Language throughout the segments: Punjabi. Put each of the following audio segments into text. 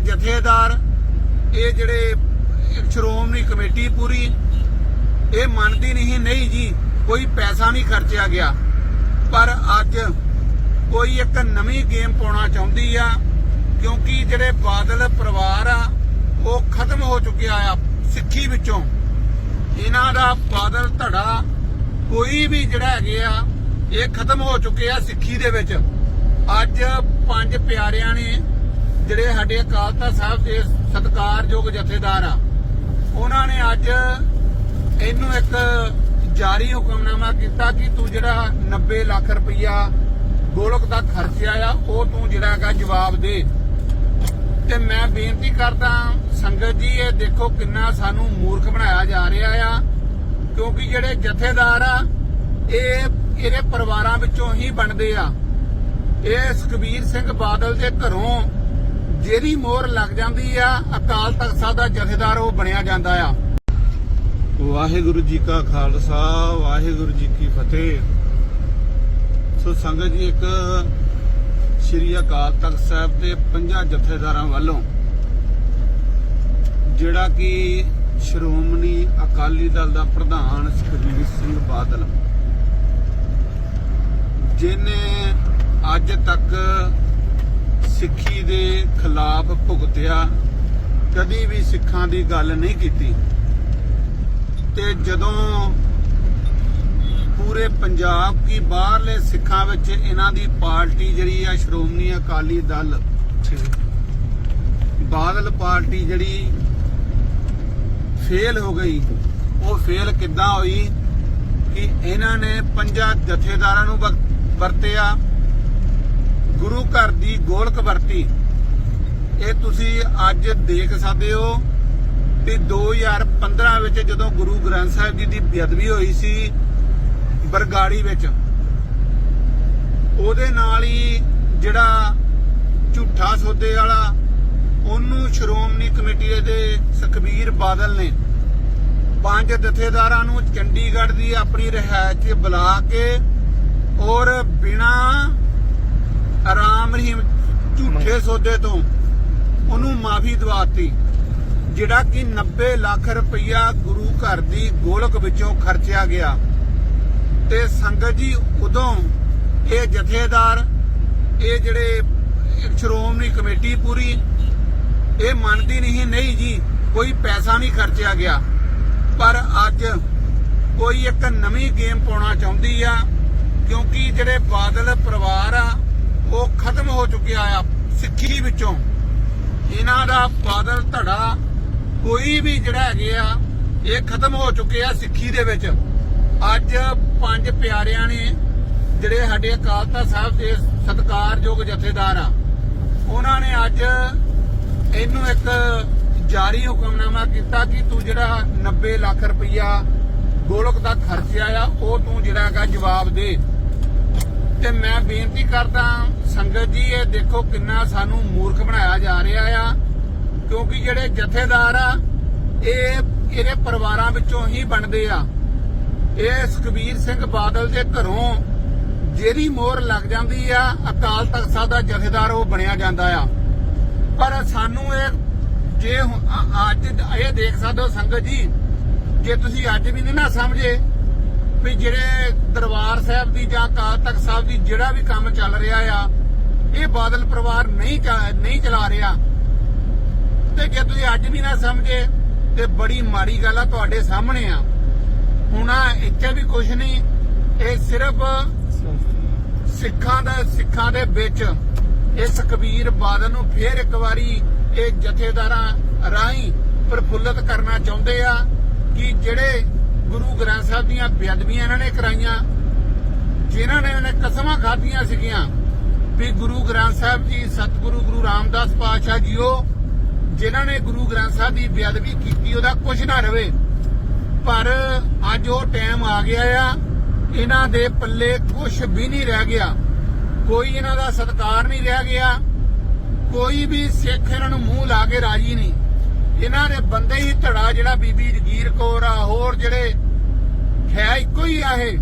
ਜਥੇਦਾਰ, ਇਹ ਜਿਹੜੇ ਸ਼੍ਰੋਮਣੀ ਕਮੇਟੀ ਪੂਰੀ, ਇਹ ਮੰਨਦੀ ਨਹੀਂ ਨਹੀਂ ਜੀ, ਕੋਈ ਪੈਸਾ ਨਹੀਂ ਖਰਚਿਆ ਗਿਆ। ਪਰ ਅੱਜ ਕੋਈ ਇੱਕ ਨਵੀਂ ਗੇਮ ਪਾਉਣਾ ਚਾਹੁੰਦੀ ਆ, ਕਿਉਂਕਿ ਜਿਹੜੇ ਬਾਦਲ ਪਰਿਵਾਰ ਆ, ਉਹ ਖਤਮ ਹੋ ਚੁੱਕਿਆ ਆ ਸਿੱਖੀ ਵਿੱਚੋਂ। ਇਹਨਾਂ ਦਾ ਬਾਦਲ ਧੜਾ ਕੋਈ ਵੀ ਜਿਹੜਾ ਹੈਗੇ ਆ, ਇਹ ਖਤਮ ਹੋ ਚੁੱਕੇ ਆ ਸਿੱਖੀ ਦੇ ਵਿੱਚ। ਅੱਜ ਪੰਜ ਪਿਆਰਿਆਂ ਨੇ ਜਿਹੜੇ ਸਾਡੇ ਅਕਾਲ ਤਖਤ ਸਾਹਿਬ ਦੇ ਸਤਿਕਾਰਯੋਗ ਜਥੇਦਾਰ ਆ, ਉਹਨਾਂ ਨੇ ਅੱਜ ਇਹਨੂੰ ਇੱਕ ਜਾਰੀ ਹੁਕਮਨਾਮਾ ਕੀਤਾ ਕਿ ਤੂੰ ਜਿਹੜਾ 90 ਲੱਖ ਰੁਪਈਆ ਗੋਲਕ ਦਾ ਖਰਚਿਆ ਆ, ਉਹ ਤੂੰ ਜਿਹੜਾ ਹੈਗਾ ਜਵਾਬ ਦੇ। ਤੇ ਮੈਂ ਬੇਨਤੀ ਕਰਦਾ ਸੰਗਤ ਜੀ, ਇਹ ਦੇਖੋ ਕਿੰਨਾ ਸਾਨੂੰ ਮੂਰਖ ਬਣਾਇਆ ਜਾ ਰਿਹਾ ਆ, ਕਿਉਂਕਿ ਜਿਹੜੇ ਜਥੇਦਾਰ ਆ, ਇਹ ਇਹਦੇ ਪਰਿਵਾਰਾਂ ਵਿੱਚੋਂ ਹੀ ਬਣਦੇ ਆ। ਇਹ ਸੁਖਬੀਰ ਸਿੰਘ ਬਾਦਲ ਦੇ ਘਰੋਂ ਜਿਹੜੀ ਮੋਹਰ ਲੱਗ ਜਾਂਦੀ ਆ, ਅਕਾਲ ਤਖਤ ਸਾਹਿਬ ਦਾ ਜਥੇਦਾਰ ਉਹ ਬਣਿਆ ਜਾਂਦਾ ਆ। ਵਾਹਿਗੁਰੂ ਜੀ ਕਾ ਖਾਲਸਾ, ਵਾਹਿਗੁਰੂ ਜੀ ਕੀ ਫਤਿਹ। ਸੋ ਸੰਗਤ ਜੀ, ਇੱਕ ਸ਼੍ਰੀ ਅਕਾਲ ਤਖਤ ਸਾਹਿਬ ਦੇ ਪੰਜਾਂ ਜਥੇਦਾਰਾਂ ਵੱਲੋਂ ਜਿਹੜਾ ਕਿ ਸ਼੍ਰੋਮਣੀ ਅਕਾਲੀ ਦਲ ਦਾ ਪ੍ਰਧਾਨ ਸੁਖਬੀਰ ਸਿੰਘ ਬਾਦਲ ਜਿਨੇ ਅੱਜ ਤੱਕ ਸਿੱਖੀ ਦੇ ਖਿਲਾਫ ਭੁਗਤਿਆ ਕਦੀ ਵੀ ਸਿੱਖਾਂ ਦੀ ਗੱਲ ਨਹੀਂ ਕੀਤੀ। ਤੇ ਜਦੋਂ ਪੂਰੇ ਪੰਜਾਬ ਕੀ ਬਾਹਰਲੇ ਸਿੱਖਾਂ ਵਿੱਚ ਇਹਨਾਂ ਦੀ ਪਾਰਟੀ ਜਿਹੜੀ ਆ ਸ਼੍ਰੋਮਣੀ ਅਕਾਲੀ ਦਲ ਬਾਦਲ ਪਾਰਟੀ ਜਿਹੜੀ ਫੇਲ ਹੋ ਗਈ ਉਹ ਫੇਲ ਕਿੱਦਾਂ ਹੋਈ ਕਿ ਇਹਨਾਂ ਨੇ ਪੰਜਾਂ ਜਥੇਦਾਰਾਂ ਨੂੰ ਵਰਤਿਆ ਗੁਰੂ ਘਰ ਦੀ ਗੋਲਕ ਵਰਤੀ। ਇਹ ਤੁਸੀਂ ਅੱਜ ਦੇਖ ਸਕਦੇ ਹੋ ਕਿ 2015 ਵਿੱਚ ਜਦੋਂ ਗੁਰੂ ਗ੍ਰੰਥ ਸਾਹਿਬ ਜੀ ਦੀ ਬੇਅਦਬੀ ਹੋਈ ਸੀ ਬਰਗਾੜੀ ਵਿੱਚ, ਉਹਦੇ ਨਾਲ ਹੀ ਜਿਹੜਾ ਝੂਠਾ ਸੋਦੇ ਵਾਲਾ, ਉਹਨੂੰ ਸ਼੍ਰੋਮਣੀ ਕਮੇਟੀ ਦੇ ਸੁਖਬੀਰ ਬਾਦਲ ਨੇ ਪੰਜ ਜਥੇਦਾਰਾਂ ਨੂੰ ਚੰਡੀਗੜ੍ਹ ਦੀ ਆਪਣੀ ਰਿਹਾਇਸ਼ 'ਚ ਬੁਲਾ ਕੇ ਔਰ ਬਿਨਾ ਆਰਾਮ ਰਹੀਮ ਝੂਠੇ ਸੌਦੇ ਤੋਂ। ਉਹਨੂੰ ਮਾਫੀ ਦਵਾਤੀ ਜਿਹੜਾ ਕਿ 90 ਲੱਖ ਰੁਪਈਆ ਗੁਰੂ ਘਰ ਦੀ ਗੋਲਕ ਵਿੱਚੋਂ ਖਰਚਿਆ ਗਿਆ। ਤੇ ਸੰਗਤ ਜੀ ਉਦੋਂ ਇਹ ਜਥੇਦਾਰ ਇਹ ਜਿਹੜੇ ਸ਼੍ਰੋਮਣੀ ਕਮੇਟੀ ਪੂਰੀ ਇਹ ਮੰਨਦੀ ਨਹੀਂ ਨਹੀਂ ਜੀ ਕੋਈ ਪੈਸਾ ਨਹੀਂ ਖਰਚਿਆ ਗਿਆ। ਪਰ ਅੱਜ ਕੋਈ ਇੱਕ ਨਵੀਂ ਗੇਮ ਪਾਉਣਾ ਚਾਹੁੰਦੀ ਆ ਕਿਉਂਕਿ ਜਿਹੜੇ ਬਾਦਲ ਪਰਿਵਾਰ ਆ ਉਹ ਖਤਮ ਹੋ ਚੁੱਕਿਆ ਆ ਸਿੱਖੀ ਵਿੱਚੋਂ। ਇਹਨਾਂ ਦਾ ਬਾਦਲ ਧੜਾ ਕੋਈ ਵੀ ਜਿਹੜਾ ਹੈਗੇ ਆ, ਇਹ ਖਤਮ ਹੋ ਚੁੱਕੇ ਆ ਸਿੱਖੀ ਦੇ ਵਿੱਚ। ਅੱਜ ਪੰਜ ਪਿਆਰਿਆਂ ਨੇ ਜਿਹੜੇ ਸਾਡੇ ਅਕਾਲ ਤਖਤ ਸਾਹਿਬ ਦੇ ਸਤਿਕਾਰਯੋਗ ਜਥੇਦਾਰ ਆ, ਉਹਨਾਂ ਨੇ ਅੱਜ ਇਹਨੂੰ ਇੱਕ ਜਾਰੀ ਹੁਕਮਨਾਮਾ ਕੀਤਾ ਕਿ ਤੂੰ ਜਿਹੜਾ 90 ਲੱਖ ਰੁਪਈਆ ਗੋਲਕ ਦਾ ਖਰਚਿਆ ਆ, ਉਹ ਤੂੰ ਜਿਹੜਾ ਹੈਗਾ ਜਵਾਬ ਦੇ। ਤੇ ਮੈਂ ਬੇਨਤੀ ਕਰਦਾ ਸੰਗਤ ਜੀ, ਇਹ ਦੇਖੋ ਕਿੰਨਾ ਸਾਨੂੰ ਮੂਰਖ ਬਣਾਇਆ ਜਾ ਰਿਹਾ ਆ। ਕਿਉਂਕਿ ਜਿਹੜੇ ਜਥੇਦਾਰ ਆ, ਇਹ ਇਹਦੇ ਪਰਿਵਾਰਾਂ ਵਿੱਚੋਂ ਹੀ ਬਣਦੇ ਆ। ਇਹ ਸੁਖਬੀਰ ਸਿੰਘ ਬਾਦਲ ਦੇ ਘਰੋਂ ਜਿਹੜੀ ਮੋਹਰ ਲੱਗ ਜਾਂਦੀ ਆ, ਅਕਾਲ ਤਖਤ ਸਾਹਿਬ ਦਾ ਜਥੇਦਾਰ ਉਹ ਬਣਿਆ ਜਾਂਦਾ ਆ। ਪਰ ਸਾਨੂੰ ਇਹ ਜੇ ਅੱਜ ਇਹ ਦੇਖ ਸਕਦੇ ਹੋ ਸੰਗਤ ਜੀ, ਜੇ ਤੁਸੀਂ ਅੱਜ ਵੀ ਨਹੀਂ ਨਾ ਸਮਝੇ ਵੀ ਜਿਹੜੇ ਦਰਬਾਰ ਸਾਹਿਬ ਦੀ ਜਾਂ ਅਕਾਲ ਤਖਤ ਸਾਹਿਬ ਦੀ ਜਿਹੜਾ ਵੀ ਕੰਮ ਚੱਲ ਰਿਹਾ ਆ, ਇਹ ਬਾਦਲ ਪਰਿਵਾਰ ਨਹੀਂ ਨਹੀਂ ਚਲਾ ਰਿਹਾ। ਤੇ ਜੇ ਤੁਸੀਂ ਅੱਜ ਵੀ ਨਾ ਸਮਝੇ, ਤੇ ਬੜੀ ਮਾੜੀ ਗੱਲ ਆ ਤੁਹਾਡੇ ਸਾਹਮਣੇ ਆ। ਹੁਣ ਆ ਇੱਥੇ ਵੀ ਕੁਝ ਨਹੀਂ, ਇਹ ਸਿਰਫ ਸਿੱਖਾਂ ਦਾ, ਸਿੱਖਾਂ ਦੇ ਵਿੱਚ ਇਸ ਕਬੀਰ ਬਾਦਲ ਨੂੰ ਫੇਰ ਇੱਕ ਵਾਰੀ ਇਹ ਜਥੇਦਾਰਾਂ ਰਾਹੀਂ ਪ੍ਰਫੁੱਲਤ ਕਰਨਾ ਚਾਹੁੰਦੇ ਆ ਕਿ ਜਿਹੜੇ ਗੁਰੂ ਗ੍ਰੰਥ ਸਾਹਿਬ ਦੀਆਂ ਬੇਅਦਬੀਆਂ ਇਹਨਾਂ ਨੇ ਕਰਾਈਆਂ, ਜਿਨ੍ਹਾਂ ਨੇ ਇਹਨੇ ਕਸਮਾਂ ਖਾਧੀਆਂ ਸੀਗੀਆਂ ਵੀ ਗੁਰੂ ਗ੍ਰੰਥ ਸਾਹਿਬ ਜੀ, ਸਤਿਗੁਰੂ ਗੁਰੂ ਰਾਮਦਾਸ ਪਾਤਸ਼ਾਹ ਜੀਓ, ਜਿਨ੍ਹਾਂ ਨੇ ਗੁਰੂ ਗ੍ਰੰਥ ਸਾਹਿਬ ਦੀ ਬੇਅਦਬੀ ਕੀਤੀ, ਉਹਦਾ ਕੁਝ ਨਾ ਰਵੇ। ਪਰ ਅੱਜ ਉਹ ਟਾਈਮ ਆ ਗਿਆ ਆ, ਇਹਨਾਂ ਦੇ ਪੱਲੇ ਕੁਝ ਵੀ ਨਹੀਂ ਰਹਿ ਗਿਆ। ਕੋਈ ਇਹਨਾਂ ਦਾ ਸਤਿਕਾਰ ਨਹੀਂ ਰਹਿ ਗਿਆ, ਕੋਈ ਵੀ ਸਿੱਖ ਇਹਨਾਂ ਨੂੰ ਮੂੰਹ ਲਾ ਕੇ ਰਾਜੀ ਨਹੀਂ। ਇਹਨਾਂ ਦੇ ਬੰਦੇ ਹੀ ਧੜਾ ਜਿਹੜਾ ਬੀਬੀ ਜਗੀਰ ਕੌਰ ਆ, ਹੋਰ ਜਿਹੜੇ ਹੈ ਇੱਕੋ ਹੀ ਆ ਇਹ।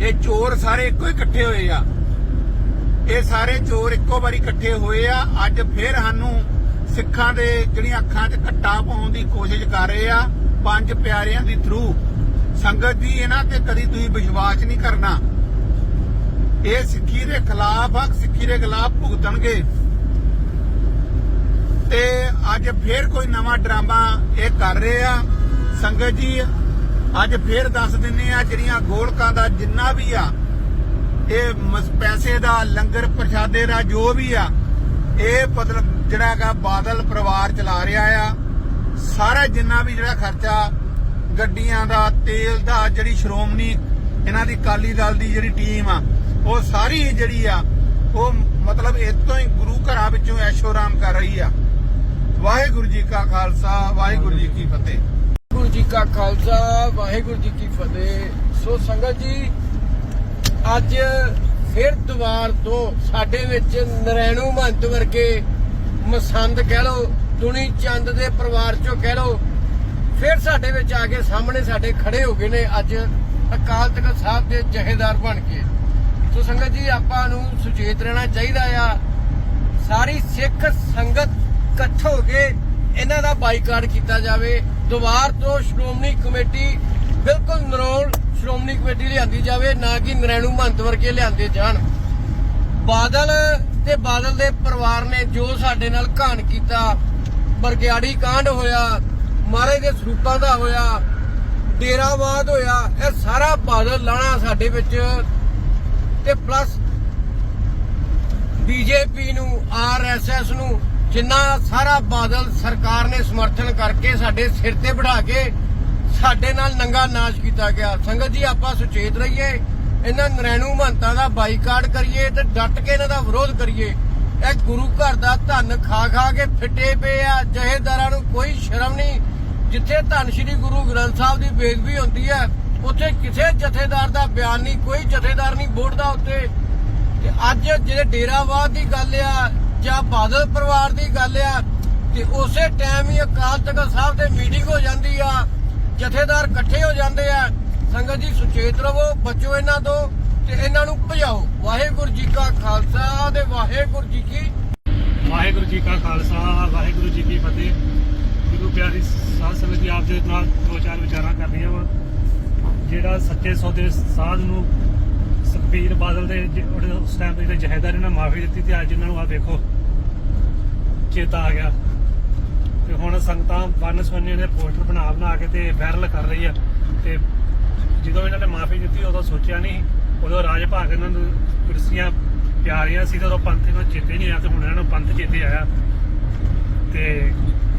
ਇਹ ਚੋਰ ਸਾਰੇ ਇੱਕੋ ਹੀ ਇਕੱਠੇ ਹੋਏ ਆ। ਇਹ ਸਾਰੇ ਚੋਰ ਇੱਕੋ ਵਾਰੀ ਇਕੱਠੇ ਹੋਏ ਆ। ਅੱਜ ਫੇਰ ਸਾਨੂੰ ਸਿੱਖਾਂ ਦੇ ਜਿਹੜੀਆਂ ਅੱਖਾਂ 'ਚ ਘੱਟਾ ਪਾਉਣ ਦੀ ਕੋਸ਼ਿਸ਼ ਕਰ ਰਹੇ ਆ, ਪੰਜ ਪਿਆਰਿਆਂ ਦੀ ਥਰੂ ਸੰਗਤ ਜੀ, ਇਹਨਾਂ ਤੇ ਕਦੀ ਤੁਸੀਂ ਵਿਸ਼ਵਾਸ ਨਹੀਂ ਕਰਨਾ। ਇਹ ਸਿੱਖੀ ਦੇ ਖਿਲਾਫ ਆ, ਸਿੱਖੀ ਦੇ ਖਿਲਾਫ ਭੁਗਤਣਗੇ। ਤੇ ਅੱਜ ਫੇਰ ਕੋਈ ਨਵਾਂ ਡਰਾਮਾ ਇਹ ਕਰ ਰਹੇ ਆ। ਸੰਗਤ ਜੀ, ਅੱਜ ਫੇਰ ਦੱਸ ਦਿੰਨੇ ਆ, ਜਿਹੜੀਆਂ ਗੋਲਕਾਂ ਦਾ ਜਿੰਨਾ ਵੀ ਆ, ਇਹ ਪੈਸੇ ਦਾ, ਲੰਗਰ ਪ੍ਰਸ਼ਾਦੇ ਦਾ, ਜੋ ਵੀ ਆ, ਇਹ ਮਤਲਬ ਜਿਹੜਾ ਹੈਗਾ ਬਾਦਲ ਪਰਿਵਾਰ ਚਲਾ ਰਿਹਾ ਆ। ਸਾਰਾ ਜਿੰਨਾ ਵੀ ਜਿਹੜਾ ਖਰਚਾ ਗੱਡੀਆਂ ਦਾ, ਤੇਲ ਦਾ, ਜਿਹੜੀ ਸ਼੍ਰੋਮਣੀ ਇਹਨਾਂ ਦੀ ਕਾਲੀ ਦਲ ਦੀ ਜਿਹੜੀ ਟੀਮ ਆ, ਉਹ ਸਾਰੀ ਜਿਹੜੀ ਆ, ਉਹ ਮਤਲਬ ਇਤੋਂ ਹੀ ਗੁਰੂ ਘਰਾਂ ਵਿੱਚੋਂ ਐਸ਼ੋਰਾਮ ਕਰ ਰਹੀ ਆ। ਵਾਹਿਗੁਰੂ ਜੀ ਕਾ ਖਾਲਸਾ, ਵਾਹਿਗੁਰੂ ਜੀ ਕੀ ਫਤਿਹ। ਵਾਹਿਗੁਰੂ ਜੀ ਕਾ ਖਾਲਸਾ, ਵਾਹਿਗੁਰੂ ਜੀ ਕੀ ਫਤਿਹ। ਸੋ ਸੰਗਤ ਜੀ, ਅੱਜ ਫਿਰ ਦੁਬਾਰ ਤੋਂ ਸਾਡੇ ਵਿੱਚ ਨਰੈਣੂ ਮਹੰਤ ਵਰਗੇ ਮਸੰਦ ਕਹਿ ਲੋ ਦੁਨੀ ਚੰਦ ਦੇ ਪਰਿਵਾਰ ਚੋਂ ਕਹਿ ਲੋ ਫਿਰ ਸਾਡੇ ਵਿੱਚ ਆ ਕੇ ਸਾਹਮਣੇ ਸਾਡੇ ਖੜੇ ਹੋ ਗਏ ਨੇ ਅੱਜ ਅਕਾਲ ਤਖਤ ਸਾਹਿਬ ਦੇ ਜਹੇਦਾਰ ਬਣ ਕੇ। ਸੋ ਸੰਗਤ ਜੀ, ਆਪਾਂ ਨੂੰ ਸੁਚੇਤ ਰਹਿਣਾ ਚਾਹੀਦਾ ਆ। ਸਾਰੀ ਸਿੱਖ ਸੰਗਤ ਇਕੱਠ ਹੋ ਕੇ ਇਹਨਾਂ ਦਾ ਬਾਈਕਾਟ ਕੀਤਾ ਜਾਵੇ। ਦੁਬਾਰ ਤੋਂ ਸ਼੍ਰੋਮਣੀ ਕਮੇਟੀ ਬਿਲਕੁਲ ਨਰੋਲ ਸ਼੍ਰੋਮਣੀ ਕਮੇਟੀ ਲਿਆਂਦੀ ਜਾਵੇ, ਨਾ ਕਿ ਨਰੈਣੂ ਮਹੰਤ ਵਰਗੇ ਲਿਆਂਦੇ ਜਾਣ। ਬਾਦਲ ਤੇ ਬਾਦਲ ਦੇ ਪਰਿਵਾਰ ਨੇ ਜੋ ਸਾਡੇ ਨਾਲ ਘਾਣ ਕੀਤਾ, ਬਰਗਿਆੜੀ ਕਾਂਡ ਹੋਇਆ ਮਹਾਰਾਜ ਦੇ ਸਰੂਪਾਂ ਦਾ ਹੋਇਆ ਡੇਰਾਵਾਦ ਹੋਇਆ, ਇਹ ਸਾਰਾ ਬਾਦਲ ਲਾਣਾ ਸਾਡੇ ਵਿੱਚ। ਤੇ ਪਲੱਸ ਬੀਜੇਪੀ ਨੂੰ ਆਰਐਸਐਸ ਨੂੰ ਜਿੰਨਾ ਸਾਰਾ ਬਾਦਲ ਸਰਕਾਰ ਨੇ ਸਮਰਥਨ ਕਰਕੇ ਸਾਡੇ ਸਿਰ ਤੇ ਬਿਠਾ ਕੇ ਸਾਡੇ ਨਾਲ ਨੰਗਾ ਨਾਚ ਕੀਤਾ ਗਿਆ। ਸੰਗਤ ਜੀ, ਆਪਾਂ ਸੁਚੇਤ ਰਹੀਏ। ਇਹਨਾਂ ਨਰੈਣੂ ਮਹੰਤਾਂ ਦਾ ਬਾਈਕਾਟ ਕਰੀਏ ਤੇ ਡਟ ਕੇ ਇਹਨਾਂ ਦਾ ਵਿਰੋਧ ਕਰੀਏ। ਇਹ ਗੁਰੂ ਘਰ ਦਾ ਧਨ ਖਾ ਖਾ ਕੇ ਫਿੱਟੇ ਪਏ ਆ, ਜਹੇਦਾਰਾਂ ਨੂੰ ਕੋਈ ਸ਼ਰਮ ਨਹੀਂ। ਜਿੱਥੇ ਧੰਨ ਸ਼੍ਰੀ ਗੁਰੂ ਗ੍ਰੰਥ ਸਾਹਿਬ ਦੀ ਬੇਦਬੀ ਹੁੰਦੀ ਹੈ ਉੱਥੇ ਕਿਸੇ ਜਥੇਦਾਰ ਦਾ ਬਿਆਨ ਨਹੀਂ, ਕੋਈ ਜਥੇਦਾਰ ਨਹੀਂ ਬੋਲਦਾ ਉੱਤੇ। ਤੇ ਅੱਜ ਜਿਹੜੇ ਡੇਰਾਵਾਦ ਦੀ ਗੱਲ ਆ ਜਾਂ ਬਾਦਲ ਪਰਿਵਾਰ ਦੀ ਗੱਲ ਆ, ਤੇ ਉਸੇ ਟਾਈਮ ਹੀ ਅਕਾਲ ਤਖਤ ਸਾਹਿਬ ਤੇ ਮੀਟਿੰਗ ਹੋ ਜਾਂਦੀ ਆ, ਜਥੇਦਾਰ ਇਕੱਠੇ ਹੋ ਜਾਂਦੇ ਆ। ਸੰਗਤ ਜੀ ਸੁਚੇਤ ਰਹੋ, ਬਚੋ ਇਹਨਾਂ ਤੋਂ, ਤੇ ਇਹਨਾਂ ਨੂੰ ਭਜਾਓ। ਵਾਹਿਗੁਰੂ ਜੀ ਕਾ ਖਾਲਸਾ ਤੇ ਵਾਹਿਗੁਰੂ ਜੀ ਕੀ ਵਾਹਿਗੁਰੂ ਜੀ ਕਾ ਖਾਲਸਾ, ਵਾਹਿਗੁਰੂ ਜੀ ਕੀ ਫਤਿਹ। ਗੁਰੂ ਪਿਆਰੀ ਸਾਧ ਸੰਗਤ ਜੀ, ਆਪ ਦੇ ਨਾਲ ਦੋ ਚਾਰ ਵਿਚਾਰਾਂ ਕਰਨੀਆਂ ਵਾ। ਜਿਹੜਾ ਸੱਚੇ ਸੌਦੇ ਸਾਧ ਨੂੰ ਸੁਖਬੀਰ ਬਾਦਲ ਦੇ ਜ- ਉਹਦੇ ਉਸ ਟਾਈਮ ਤੇ ਜਿਹੜੇ ਜਹੇਦਾਰ ਨੇ ਮਾਫੀ ਦਿੱਤੀ ਤੇ ਅੱਜ ਇਹਨਾਂ ਨੂੰ ਆ ਦੇਖੋ, ਚੇਤਾ ਆ ਗਿਆ। ਤੇ ਹੁਣ ਸੰਗਤਾਂ ਵਨ ਸਵੰਨੇ ਦੇ ਪੋਸਟਰ ਬਣਾ ਬਣਾ ਕੇ ਤੇ ਵਾਇਰਲ ਕਰ ਰਹੀ ਆ। ਤੇ ਜਦੋਂ ਇਹਨਾਂ ਨੇ ਮਾਫੀ ਦਿੱਤੀ, ਉਦੋਂ ਸੋਚਿਆ ਨਹੀਂ, ਉਦੋਂ ਰਾਜ ਭਾਗ ਇਹਨਾਂ ਨੂੰ ਕੁਰਸੀਆਂ ਪਿਆਰੀਆਂ ਸੀ ਤੇ ਉਦੋਂ ਪੰਥ ਇਹਨਾਂ ਨੂੰ ਚੇਤੇ ਨਹੀਂ ਆਇਆ ਤੇ ਹੁਣ ਇਹਨਾਂ ਨੂੰ ਪੰਥ ਚੇਤੇ ਆਇਆ। ਤੇ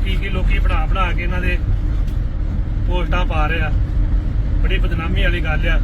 ਕੀ ਕੀ ਲੋਕੀ ਬਣਾ ਬਣਾ ਕੇ ਇਹਨਾਂ ਦੇ ਪੋਸਟਾਂ ਪਾ ਰਹੇ ਆ। ਬੜੀ ਬਦਨਾਮੀ ਵਾਲੀ ਗੱਲ ਆ।